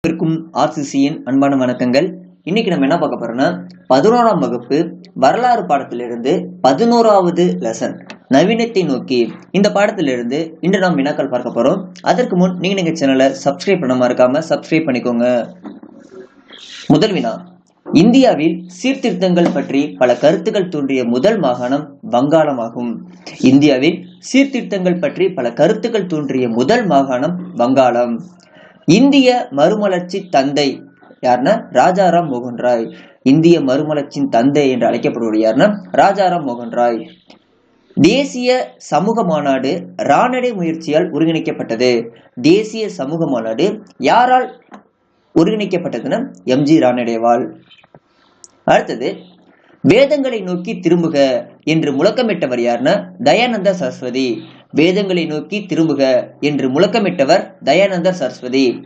அனைவருக்கும் ஆர்சிசியின் அன்பான வணக்கங்கள். இன்னைக்கு நம்ம என்ன பார்க்க போறோம்னா பதினோராம் வகுப்பு வரலாறு பாடத்திலிருந்து பதினோராவது லெசன் நவீனத்தை நோக்கி இந்த பாடத்திலிருந்து இன்று நாம் வினாக்கள் பார்க்க போறோம். அதற்கு முன் நீங்க எங்க சேனலை சப்ஸ்கிரைப் பண்ண மறக்காம சப்ஸ்கிரைப் பண்ணிக்கோங்க. முதல் வினா இந்தியாவில் சீர்திருத்தங்கள் பற்றி பல கருத்துக்கள் தோன்றிய முதல் மாகாணம் வங்காளமாகும். இந்தியாவில் சீர்திருத்தங்கள் பற்றி பல கருத்துக்கள் தோன்றிய முதல் மாகாணம் வங்காளம். இந்திய மறுமலர்ச்சி தந்தை யாருன்னா ராஜாராம் மோகன் ராய் இந்திய மறுமலர்ச்சியின் தந்தை என்று அழைக்கப்படுவது யாருன்னா ராஜாராம் மோகன் ராய் தேசிய சமூக மாநாடு ராணடை முயற்சியால் ஒருங்கிணைக்கப்பட்டது. தேசிய சமூக மாநாடு யாரால் ஒருங்கிணைக்கப்பட்டதுன்னா எம்ஜி ராணடேவால் அடுத்தது வேதங்களை நோக்கி திரும்புக என்று முழக்கமிட்டவர் யாருன்னா தயானந்த சரஸ்வதி. வேதங்களை நோக்கி திரும்புக என்று முழக்கமிட்டவர் தயானந்தர் சரஸ்வதி.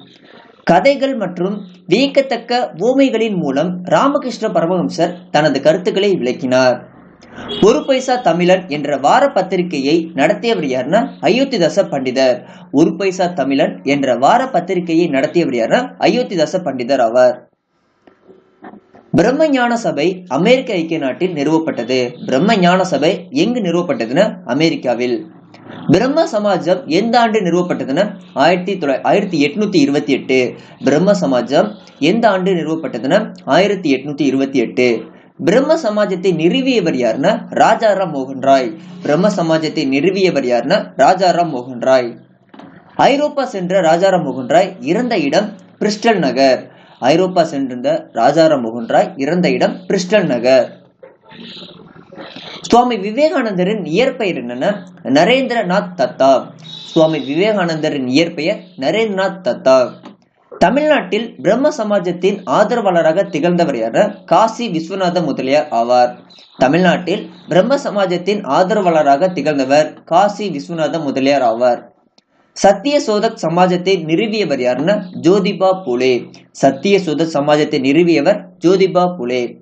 கதைகள் மற்றும் வியக்கத்தக்க ஓமைகளின் மூலம் ராமகிருஷ்ண பரமஹம்சர் தனது கருத்துக்களை விளக்கினார். ஒரு பைசா தமிழன் என்ற வார பத்திரிகையை நடத்தியவர் யாருன்னா அயோத்திதாச பண்டிதர். ஒரு பைசா தமிழன் என்ற வார பத்திரிகையை நடத்தியவர் யாருன்னா அயோத்திதாச பண்டிதர் ஆவார். பிரம்ம ஞான சபை அமெரிக்க ஐக்கிய நாட்டில் நிறுவப்பட்டது. பிரம்ம ஞான சபை எங்கு நிறுவப்பட்டதுன்னா அமெரிக்காவில். பிரம்ம சமாஜம் எந்த ஆண்டு நிறுவப்பட்டதுன்னா? ஆயிரத்தி தொள்ளாயிரத்தி ஆயிரத்தி எட்நூத்தி இருபத்தி எட்டு. பிரம்ம சமாஜம் எந்த ஆண்டு நிறுவப்பட்டதுன்னா? ஆயிரத்தி எட்நூத்தி இருபத்தி எட்டு. பிரம்ம சமாஜத்தை நிறுவியவர் யாருன்னா? ராஜாராம் மோகன் ராய். பிரம்ம சமாஜத்தை நிறுவியவர் யாருன்னா? ராஜாராம் மோகன் ராய். ஐரோப்பா சென்ற ராஜாராம் மோகன் ராய் இறந்த இடம் பிரிஸ்டல் நகர். ஐரோப்பா சென்றிருந்த ராஜாராம் மோகன் ராய் இறந்த இடம் பிரிஸ்டல் நகர். சுவாமி விவேகானந்தரின் இயற்பெயர் என்னன்னா நரேந்திரநாத் தத்தா. சுவாமி விவேகானந்தரின் இயற்பெயர் நரேந்திரநாத் தத்தா. தமிழ்நாட்டில் பிரம்ம சமாஜத்தின் ஆதரவாளராக திகழ்ந்தவர் யார்? காசி விஸ்வநாத முதலியார் ஆவார். தமிழ்நாட்டில் பிரம்ம சமாஜத்தின் ஆதரவாளராக திகழ்ந்தவர் காசி விஸ்வநாத முதலியார் ஆவார். சத்திய சோதக் சமாஜத்தை நிறுவியவர் யாருன்னா? ஜோதிபா புலே. சத்திய சோதக் சமாஜத்தை நிறுவியவர் ஜோதிபா புலே.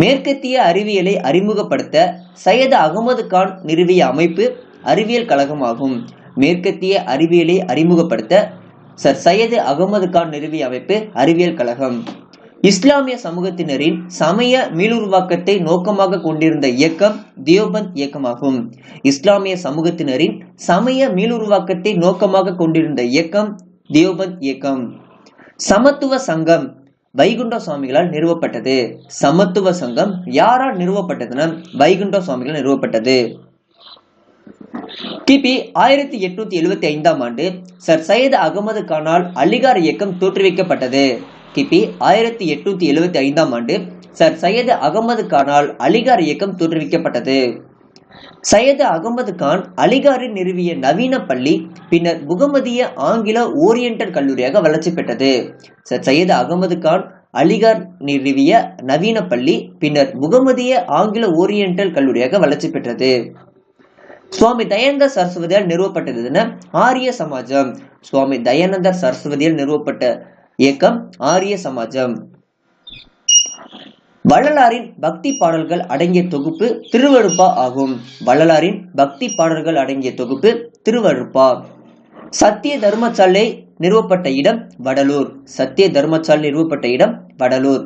மேற்கத்திய அறிவியலை அறிமுகப்படுத்த சையது அகமது கான் நிறுவிய அமைப்பு அறிவியல் கழகமாகும். மேற்கத்திய அறிவியலை அறிமுகப்படுத்த சர் சையது அகமது கான் நிறுவிய அமைப்பு அறிவியல் கழகம். இஸ்லாமிய சமூகத்தினரின் சமய மீளுருவாக்கத்தை நோக்கமாக கொண்டிருந்த இயக்கம் தியோபந்த் இயக்கமாகும். இஸ்லாமிய சமூகத்தினரின் சமய மீளுருவாக்கத்தை நோக்கமாக கொண்டிருந்த இயக்கம் தியோபந்த் இயக்கம். சமத்துவ சங்கம் வைகுண்ட சுவாமிகளால் நிறுவப்பட்டது. சமத்துவ சங்கம் யாரால் நிறுவப்பட்டதுன்னா வைகுண்ட சுவாமிகளால் நிறுவப்பட்டது. கிபி ஆயிரத்தி எட்நூத்தி எழுபத்தி ஐந்தாம் ஆண்டு சர் சையது அகமது கானால் அலிகார் இயக்கம் தோற்றுவிக்கப்பட்டது. கிபி ஆயிரத்தி எட்நூத்தி எழுபத்தி ஐந்தாம் ஆண்டு சர் சையது அகமது கானால் அலிகார் இயக்கம் தோற்றுவிக்கப்பட்டது. சையது அகமது கான் அலிகாரில் நிறுவிய நவீன பள்ளி பின்னர் முகமதிய ஆங்கில ஓரியண்டல் கல்லூரியாக வளர்ச்சி பெற்றது. சையது அகமது கான் அலிகார் நிறுவிய நவீன பள்ளி பின்னர் முகமதிய ஆங்கில ஓரியண்டல் கல்லூரியாக வளர்ச்சி பெற்றது. சுவாமி தயானந்த சரஸ்வதியால் நிறுவப்பட்டதுன்னா ஆரிய சமாஜம். சுவாமி தயானந்தர் சரஸ்வதியால் நிறுவப்பட்ட இயக்கம் ஆரிய சமாஜம். வள்ளலாரின் பக்தி பாடல்கள் அடங்கிய தொகுப்பு திருவழுப்பா ஆகும். வள்ளலாரின் பக்தி பாடல்கள் அடங்கிய தொகுப்பு திருவழுப்பா சத்திய தர்மசாலை நிறுவப்பட்ட இடம் வடலூர். சத்திய தர்மசாலை நிறுவப்பட்ட இடம் வடலூர்.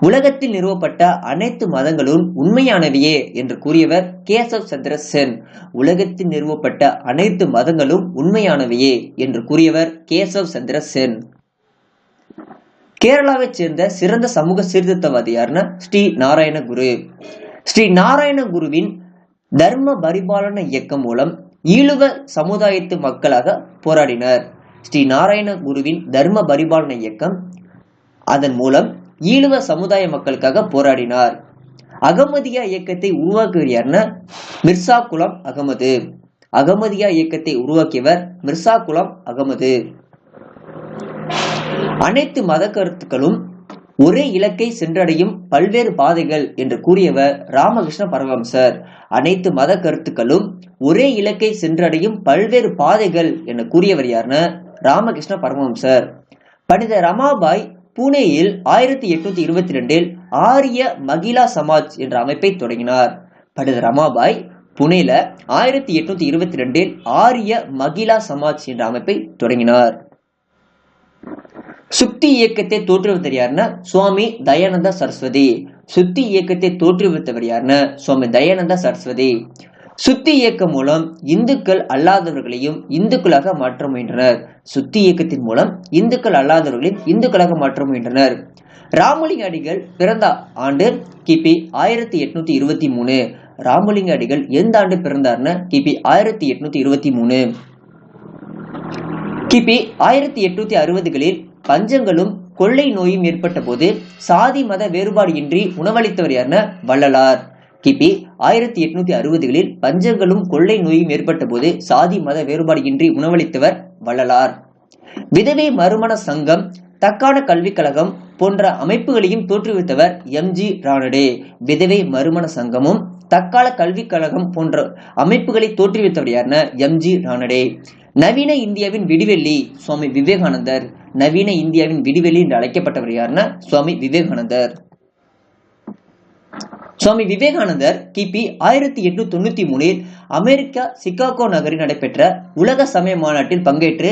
உலகத்தில் நிறுவப்பட்ட அனைத்து மதங்களும் உண்மையானவையே என்று கூறியவர் கேசவ் சந்திர சென் உலகத்தில் நிறுவப்பட்ட அனைத்து மதங்களும் உண்மையானவையே என்று கூறியவர் கேசவ் சந்திர சென் கேரளாவை சேர்ந்த சிறந்த சமூக சீர்திருத்தவாதி யாருன்னா ஸ்ரீ நாராயண குரு. ஸ்ரீ நாராயண குருவின் தர்ம பரிபாலன இயக்கம் மூலம் ஈழுவ சமுதாயத்து மக்களாக போராடினர். ஸ்ரீ நாராயண குருவின் தர்ம பரிபாலன இயக்கம் அதன் மூலம் ஈழுவ சமுதாய மக்களுக்காக போராடினார். அகமதியா இயக்கத்தை உருவாக்குகிறார்னா மிர்சா குலம் அகமது. அகமதியா இயக்கத்தை உருவாக்கியவர் மிர்சா குலம் அகமது. அனைத்து மத கருத்துக்களும் ஒரே இலக்கை சென்றடையும் பல்வேறு பாதைகள் என்று கூறியவர் ராமகிருஷ்ண பரமஹம்சர். அனைத்து மத கருத்துக்களும் ஒரே இலக்கை சென்றடையும் பல்வேறு பாதைகள் என கூறியவர் யாருன்னு? ராமகிருஷ்ண பரமஹம்சர். பண்டித ரமாபாய் புனேயில் ஆயிரத்தி எட்நூத்தி இருபத்தி ரெண்டில் ஆரிய மகிழா சமாஜ் என்ற அமைப்பை தொடங்கினார். பண்டித ரமாபாய் புனேல ஆயிரத்தி எட்நூத்தி இருபத்தி ரெண்டில் ஆரிய மகிழா சமாஜ் என்ற அமைப்பை தொடங்கினார். சுத்தி இயக்கத்தை தோற்றுவித்தவர் யாருன்னா சுவாமி தயானந்த சரஸ்வதி. சுத்தி இயக்கத்தை தோற்றுவித்தவர் யாருன்னா சுவாமி தயானந்த சரஸ்வதி. சுத்தி இயக்கம் மூலம் இந்துக்கள் அல்லாதவர்களையும் இந்துக்களாக மாற்ற முயன்றனர். சுத்தி இயக்கத்தின் மூலம் இந்துக்கள் அல்லாதவர்களையும் இந்துக்களாக மாற்ற முயன்றனர். ராமலிங்க அடிகள் பிறந்த ஆண்டு கிபி ஆயிரத்தி எட்நூத்தி இருபத்தி மூணு. ராமலிங்க அடிகள் எந்த ஆண்டு பிறந்தார்னு கிபி ஆயிரத்தி எட்நூத்தி இருபத்தி மூணு. கிபி ஆயிரத்தி எட்நூத்தி அறுபதுகளில் பஞ்சங்களும் கொள்ளை நோயும் ஏற்பட்ட போது சாதி மத வேறுபாடு இன்றி உணவளித்தவர் யாருன்னா வள்ளலார். கிபி ஆயிரத்தி எட்நூத்தி அறுபதுகளில் பஞ்சங்களும் கொள்ளை நோயும் ஏற்பட்ட போது சாதி மத வேறுபாடு இன்றி உணவளித்தவர் வள்ளலார். விதவை மறுமண சங்கம் தக்கான கல்விக் கழகம் போன்ற அமைப்புகளையும் தோற்றுவித்தவர் எம் ஜி ராணடே விதவை மறுமண சங்கமும் தக்கால கல்விக் கழகம் போன்ற அமைப்புகளை தோற்றுவித்தவர் யாருன்னா எம் ஜி ராணடே நவீன இந்தியாவின் விடிவெள்ளி சுவாமி விவேகானந்தர் நவீன இந்தியாவின் விடிவெள்ளி என்று அழைக்கப்பட்டவர் யாருன்னா சுவாமி விவேகானந்தர். சுவாமி விவேகானந்தர் கிபி ஆயிரத்தி எட்நூத்தி தொண்ணூத்தி மூணில் அமெரிக்கா சிகாகோ நகரில் நடைபெற்ற உலக சமய மாநாட்டில் பங்கேற்று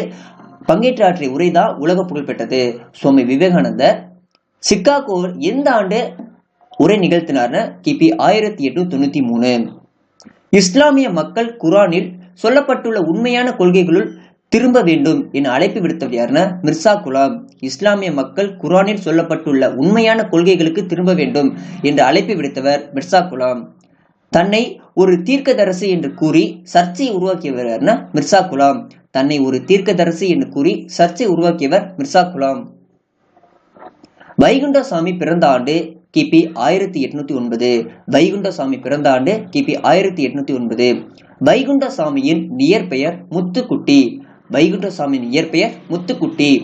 பங்கேற்றாற்றிய உரைதான் உலக புகழ்பெற்றது சுவாமி விவேகானந்தர் சிகாகோவில் எந்த ஆண்டு உரை நிகழ்த்தினார்னு கிபி ஆயிரத்தி எட்நூத்தி தொண்ணூத்தி மூணு. இஸ்லாமிய மக்கள் குரானில் சொல்லப்பட்டுள்ள உண்மையான கொள்கைகளுள் திரும்ப வேண்டும் என அழைப்பு விடுத்தவர் யாருன்னா மிர்சா குலாம். இஸ்லாமிய மக்கள் குரானில் சொல்லப்பட்டுள்ள உண்மையான கொள்கைகளுக்கு திரும்ப வேண்டும் என்று அழைப்பு விடுத்தவர் மிர்சா குலாம். தன்னை ஒரு தீர்க்கதரசி என்று கூறி சர்ச்சையை உருவாக்கியவர் யாருன்னா மிர்சா குலாம். தன்னை ஒரு தீர்க்கதரசி என்று கூறி சர்ச்சை உருவாக்கியவர் மிர்சா குலாம். வைகுண்டசாமி பிறந்த ஆண்டு கிபி ஆயிரத்தி எட்நூத்தி ஒன்பது. வைகுண்டசாமி பிறந்த ஆண்டு கிபி ஆயிரத்தி எட்நூத்தி ஒன்பது. வைகுண்டசாமியின் இயற்பெயர் முத்துக்குட்டி. வைகுண்டசாமியின் இயற்பெயர் முத்துக்குட்டி.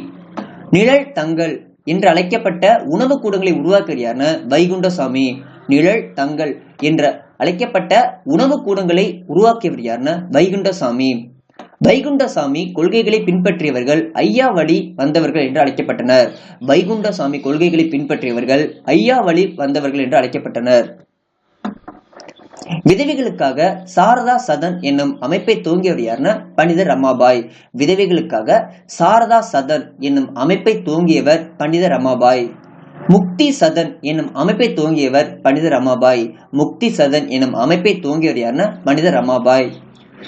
நிழல் தங்கள் என்று அழைக்கப்பட்ட உணவு கூடங்களை உருவாக்கியவர் வைகுண்டசாமி. நிழல் தங்கள் என்ற அழைக்கப்பட்ட உணவு கூடங்களை உருவாக்கியவர் யாருன்னா வைகுண்டசாமி. வைகுண்டசாமி கொள்கைகளை பின்பற்றியவர்கள் ஐயா வழி வந்தவர்கள் என்று அழைக்கப்பட்டனர். வைகுண்டசாமி கொள்கைகளை பின்பற்றியவர்கள் ஐயா வழி வந்தவர்கள் என்று அழைக்கப்பட்டனர். விதவைகளுக்காக சாரதா சதன் என்னும் அமைப்பை துவங்கியவர் யாருன்னா பண்டிதர் ரமாபாய். விதவைகளுக்காக சாரதா சதன் என்னும் அமைப்பை துவங்கியவர் பண்டிதர் ரமாபாய். முக்தி சதன் என்னும் அமைப்பை துவங்கியவர் பண்டிதர் ரமாபாய். முக்தி சதன் என்னும் அமைப்பை துவங்கியவர் யாருன்னா பண்டிதர் ரமாபாய்.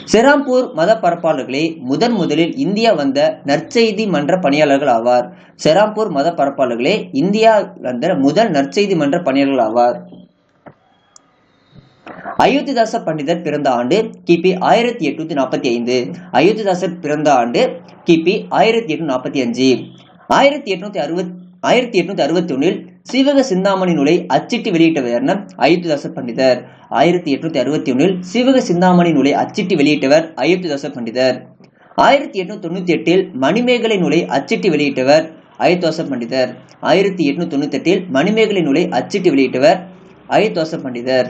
செராம்பூர் மத பரப்பாளர்களே முதன் முதலில் இந்தியா வந்த நற்செய்தி மன்ற பணியாளர்கள் ஆவார். செராம்பூர் மத பரப்பாளர்களே இந்தியா வந்த முதல் நற்செய்தி மன்ற பணியாளர்கள் ஆவார். அயோத்திதாச பண்டிதர் பிறந்த ஆண்டு கிபி ஆயிரத்தி எட்நூத்தி நாற்பத்தி ஐந்து. அயோத்திதாசர் பிறந்த ஆண்டு கிபி ஆயிரத்தி எட்நூத்தி நாற்பத்தி அஞ்சு. ஆயிரத்தி எட்நூத்தி அறுபத் ஆயிரத்தி எட்நூத்தி அறுபத்தி ஒன்னில் சிவக சிந்தாமணி நூலை அச்சிட்டு வெளியிட்டவர் அயோத்திதாச பண்டிதர். ஆயிரத்தி எட்நூத்தி அறுபத்தி ஒன்றில் சிவக சிந்தாமணி நூலை அச்சிட்டு வெளியிட்டவர் அயோத்திதாச பண்டிதர். ஆயிரத்தி எட்நூத்தி தொண்ணூத்தி எட்டில் மணிமேகலை நூலை அச்சிட்டு வெளியிட்டவர் அயோத்திதாச பண்டிதர். ஆயிரத்தி எட்நூத்தி தொண்ணூத்தி எட்டில் மணிமேகலை நூலை அச்சிட்டு வெளியிட்டவர் அயோத்திதாச பண்டிதர்.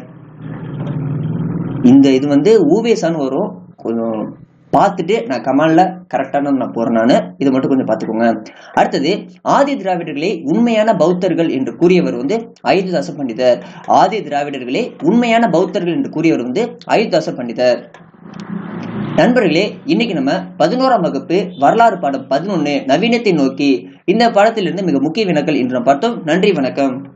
இந்த இது வந்து ஊவேசான்னு வரும். கொஞ்சம் பார்த்துட்டு நான் கமாண்டில் கரெக்டான நான் போகிறேன் நான். இதை மட்டும் கொஞ்சம் பார்த்துக்கோங்க. அடுத்தது ஆதி திராவிடர்களே உண்மையான பௌத்தர்கள் என்று கூறியவர் வந்து அயோத்திதாச பண்டிதர். ஆதி திராவிடர்களே உண்மையான பௌத்தர்கள் என்று கூறியவர் வந்து அயோத்திதாச பண்டிதர். நண்பர்களே இன்னைக்கு நம்ம பதினோராம் வகுப்பு வரலாறு பாடம் பதினொன்று நவீனத்தை நோக்கி இந்த பாடத்திலிருந்து மிக முக்கிய வினாக்கள் இன்று நாம் பார்த்தோம். நன்றி வணக்கம்.